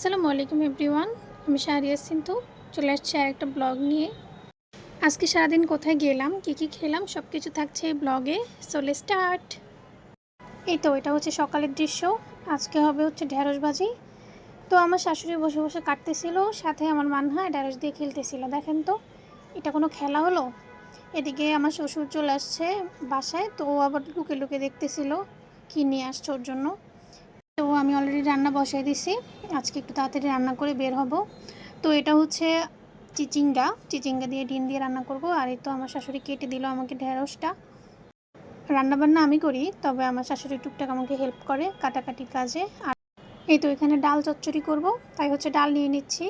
আসসালামু আলাইকুম এভরিওয়ান, আমি শাহরিয়া সিন্ধু। চলে আসছি আর একটা ব্লগ নিয়ে। আজকে সারাদিন কোথায় গেলাম, কী কী খেলাম সব কিছু থাকছে এই ব্লগে। সোলে স্টার্ট এই তো, এটা হচ্ছে সকালের দৃশ্য। আজকে হবে হচ্ছে ঢ্যাঁড়স ভাজি। তো আমার শাশুড়ি বসে বসে কাটতেছিল, সাথে আমার মানহা ঢ্যাঁড়স দিয়ে খেলতেছিল, দেখেন তো। এটা কোনো খেলা হলো? এদিকে আমার শ্বশুর চলে আসছে বাসায়, তো আবার লুকে লুকে দেখতেছিল, কী নিয়ে আসছে ওর জন্য। তো আমি অলরেডি রান্না বসাই দিছি। আজকে একটু তাড়াতাড়ি রান্না করে বের হব। তো এটা হচ্ছে চিচিঙ্গা। চিচিঙ্গা দিয়ে ডিম দিয়ে রান্না করব। আর এই তো আমার শাশুড়ি কেটে দিল আমাকে ঢেঁড়সটা। রান্নাবান্না আমি করি, তবে আমার শাশুড়ি টুকটাক আমাকে হেল্প করে কাটাকাটি কাজে। আর এই তো এখানে ডাল চচ্চড়ি করব, তাই হচ্ছে ডাল নিয়ে নিচ্ছি।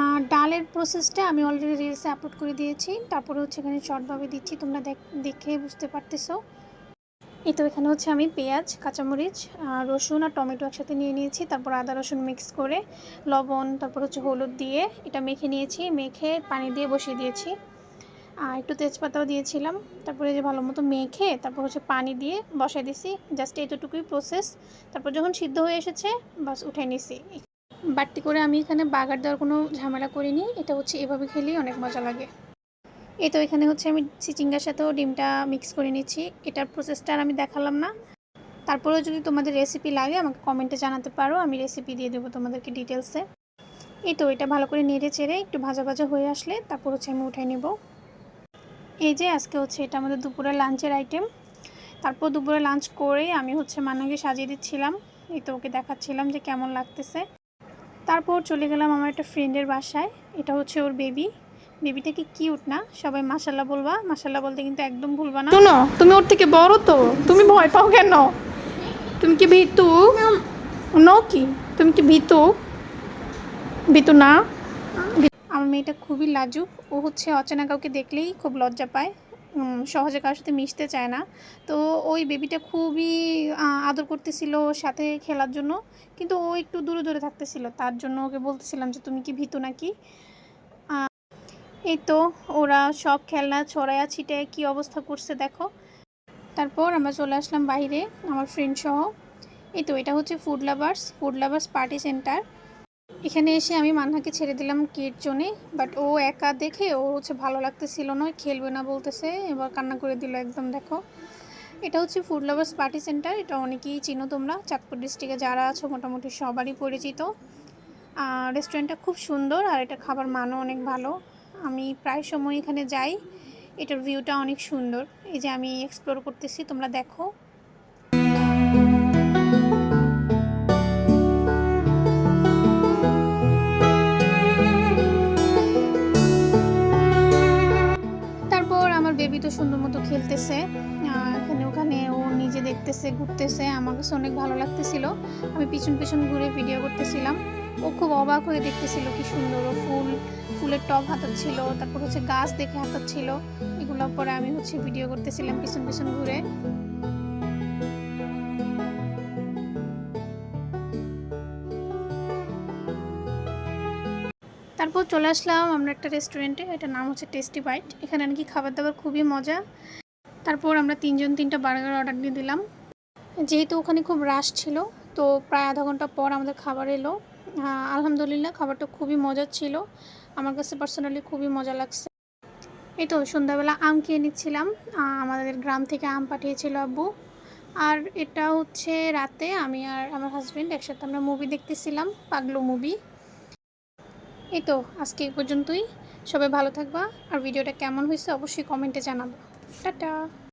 আর ডালের প্রসেসটা আমি অলরেডি রিলসে আপলোড করে দিয়েছি। তারপরে হচ্ছে এখানে শর্টভাবে দিচ্ছি, তোমরা দেখে বুঝতে পারতেছো। এই তো এখানে হচ্ছে আমি পেঁয়াজ, কাঁচামরিচ রসুন আর টমেটো একসাথে নিয়ে নিয়েছি। তারপর আদা, রসুন মিক্স করে, লবণ, তারপর হচ্ছে হলুদ দিয়ে এটা মেখে নিয়েছি। মেখে পানি দিয়ে বসিয়ে দিয়েছি। আর একটু তেজপাতাও দিয়েছিলাম। তারপরে যে ভালো মতো মেখে তারপর হচ্ছে পানি দিয়ে বসাই দিছি। জাস্ট এতটুকুই প্রসেস তারপর যখন সিদ্ধ হয়ে এসেছে, বাস উঠে নিছি। বাড়তি করে আমি এখানে বাগার দেওয়ার কোনো ঝামেলা করিনি। এটা হচ্ছে এভাবে খেলেই অনেক মজা লাগে। এই তো এখানে হচ্ছে আমি চিচিঙ্গার সাথেও ডিমটা মিক্স করে নিচ্ছি। এটার প্রসেসটা আর আমি দেখালাম না। তারপরেও যদি তোমাদের রেসিপি লাগে, আমাকে কমেন্টে জানাতে পারো। আমি রেসিপি দিয়ে দেবো তোমাদেরকে ডিটেলসে এই তো এটা ভালো করে নেড়ে চেড়ে একটু ভাজা ভাজা হয়ে আসলে তারপর হচ্ছে আমি উঠাই নেব। এই যে আজকে হচ্ছে এটা আমাদের দুপুরের লাঞ্চের আইটেম তারপর দুপুরে লাঞ্চ করে আমি হচ্ছে মান্নাকে সাজিয়ে দিচ্ছিলাম। এই তো ওকে দেখাচ্ছিলাম যে কেমন লাগতেছে। তারপর চলে গেলাম আমার একটা ফ্রেন্ডের বাসায়। এটা হচ্ছে ওর বেবি বেবিটা কি কিউট না? সবাই মাসাল্লাহ বলবা। মাসাল্লাহ বলতে কিন্তু একদম ভুলবা না। শোনো তুমি ওর থেকে বড় তো। তুমি ভয় পাও কেন? তুমি কি ভীতু? ন কি? তুমি কি ভীতু? ভীতু না? আমার মেয়েটা খুবই লাজুক। ও হচ্ছে অচেনা কাউকে দেখলেই খুব লজ্জা পায়। সহজে কারোর সাথে মিশতে চায় না। তো ওই বেবিটা খুবই আদর করতেছিল ওর সাথে খেলার জন্য। কিন্তু ও একটু দূরে দূরে থাকতেছিল। তার জন্য ওকে বলতেছিলাম যে তুমি কি ভীতু নাকি? এই তো, ওরা সব খেলনা ছড়ায়া ছিটে কি অবস্থা করছে দেখো। তারপর আমরা চলে আসলাম বাইরে, আমার ফ্রেন্ড সহ। এই তো, এটা হচ্ছে food lovers food lovers party centre এখানে এসে আমি মান্নাকে ছেড়ে দিলাম কিট জোনে বাট ও একা দেখে ও হচ্ছে ভালো লাগতেছিল না খেলবে না বলতেছে, এবার কান্না করে দিল একদম, দেখো। এটা হচ্ছে ফুড লাভার্স পার্টি সেন্টার এটা অনেকেই চিনো তোমরা, চাঁদপুর ডিস্ট্রিক্টে যারা আছো মোটামুটি সবারই পরিচিত। আর রেস্টুরেন্টটা খুব সুন্দর আর এটা খাবার মানও অনেক ভালো। আমি প্রায় সময় এখানে যাই। এটার ভিউটা অনেক সুন্দর। এই যে আমি এক্সপ্লোর করতেছি, তোমরা দেখো। তারপর আমার বেবি তো সুন্দর মতো খেলতেছে। এখানে ওখানে ও নিজে দেখতেছে, ঘুরতেছে। আমার কাছে অনেক ভালো লাগতেছিল। আমি পিছন পিছন ঘুরে ভিডিও করতেছিলাম। ও খুব অবাক হয়ে দেখতেছিল কি সুন্দর ফুল, ফুলের টব হাতাচ্ছিল, তারপর হচ্ছে গাছ দেখে হাতাচ্ছিল। এগুলো পরে আমি হচ্ছে ভিডিও করতেছিলাম পিছন পিছন ঘুরে। তারপর চলে আসলাম আমরা একটা রেস্টুরেন্টে এটার নাম হচ্ছে টেস্টি বাইট এখানে নাকি খাবার দাবার খুবই মজা। তারপর আমরা তিনজন তিনটা বার্গার অর্ডার দিয়ে দিলাম। যেহেতু ওখানে খুব রাশ ছিল, তো প্রায় আধা ঘণ্টা পর আমাদের খাবার এলো। আলহামদুলিল্লাহ, খাবারটা খুবই মজার ছিল। আমার কাছে পার্সোনালি খুবই মজা লাগছে। এই তো, সন্ধ্যাবেলা আম খেয়ে নিচ্ছিলাম। আমাদের গ্রাম থেকে আম পাঠিয়েছিল আব্বু। আর এটা হচ্ছে রাতে আমি আর আমার হাজব্যান্ড একসাথে আমরা মুভি দেখতেছিলাম, পাগলো মুভি এই তো, আজকে এই পর্যন্তই। সবাই ভালো থাকবা। আর ভিডিওটা কেমন হয়েছে অবশ্যই কমেন্টে জানাব। টাটা!